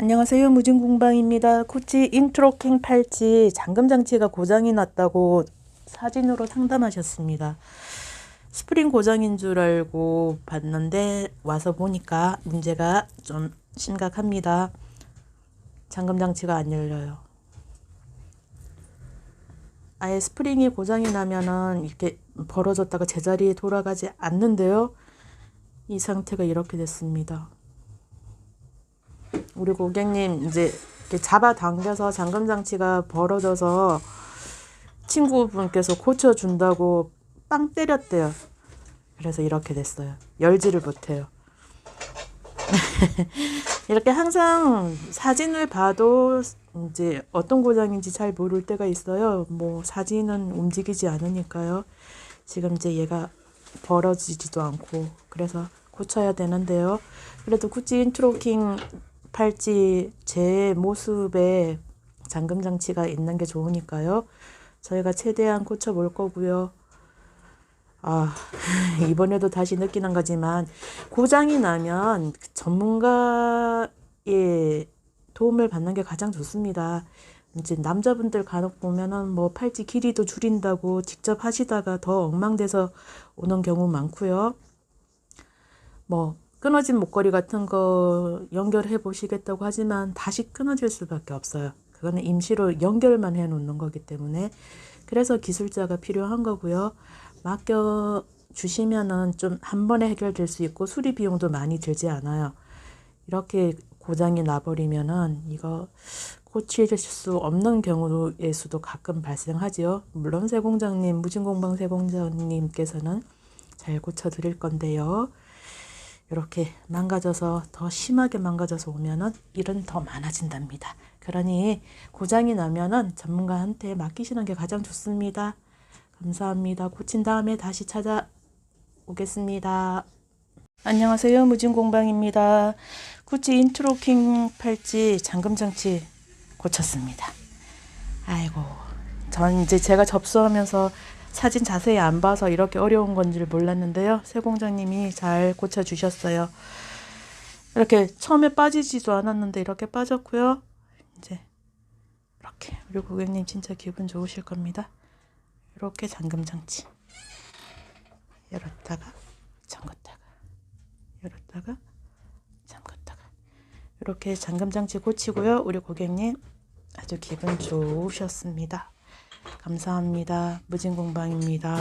안녕하세요. 무진공방입니다. 코치 인트로킹 팔찌 잠금 장치가 고장이 났다고 사진으로 상담하셨습니다. 스프링 고장인 줄 알고 봤는데 와서 보니까 문제가 좀 심각합니다. 잠금 장치가 안 열려요. 아예 스프링이 고장이 나면은 이렇게 벌어졌다가 제자리에 돌아가지 않는데요. 이 상태가 이렇게 됐습니다. 우리 고객님 이제 이렇게 잡아당겨서 잠금 장치가 벌어져서 친구분께서 고쳐준다고 빵 때렸대요. 그래서 이렇게 됐어요. 열지를 못해요. 이렇게 항상 사진을 봐도 이제 어떤 고장인지 잘 모를 때가 있어요. 뭐 사진은 움직이지 않으니까요. 지금 이제 얘가 벌어지지도 않고 그래서 고쳐야 되는데요. 그래도 구찌 인트로킹 팔찌 제 모습에 잠금 장치가 있는 게 좋으니까요. 저희가 최대한 고쳐 볼 거고요. 아, 이번에도 다시 느끼는 거지만 고장이 나면 전문가의 도움을 받는 게 가장 좋습니다. 이제 남자분들 간혹 보면은 뭐 팔찌 길이도 줄인다고 직접 하시다가 더 엉망돼서 오는 경우 많고요. 뭐 끊어진 목걸이 같은 거 연결해 보시겠다고 하지만 다시 끊어질 수밖에 없어요. 그거는 임시로 연결만 해 놓는 거기 때문에 그래서 기술자가 필요한 거고요. 맡겨 주시면은 좀 한 번에 해결될 수 있고 수리 비용도 많이 들지 않아요. 이렇게 고장이 나버리면은 이거 고칠 수 없는 경우의 수도 가끔 발생하지요. 물론 세공장님, 무진공방 세공장님께서는 잘 고쳐 드릴 건데요. 이렇게 망가져서 더 심하게 망가져서 오면은 일은 더 많아진답니다. 그러니 고장이 나면은 전문가한테 맡기시는 게 가장 좋습니다. 감사합니다. 고친 다음에 다시 찾아오겠습니다. 안녕하세요. 무진공방입니다. 구찌 인트로킹 팔찌 잠금 장치 고쳤습니다. 아이고, 전 이제 제가 접수하면서 사진 자세히 안 봐서 이렇게 어려운 건지 몰랐는데요. 새 공장님이 잘 고쳐 주셨어요. 이렇게 처음에 빠지지도 않았는데 이렇게 빠졌고요. 이제 이렇게 우리 고객님 진짜 기분 좋으실 겁니다. 이렇게 잠금 장치 열었다가 잠갔다가 열었다가 잠갔다가 이렇게 잠금 장치 고치고요. 우리 고객님 아주 기분 좋으셨습니다. 감사합니다. 무진공방입니다.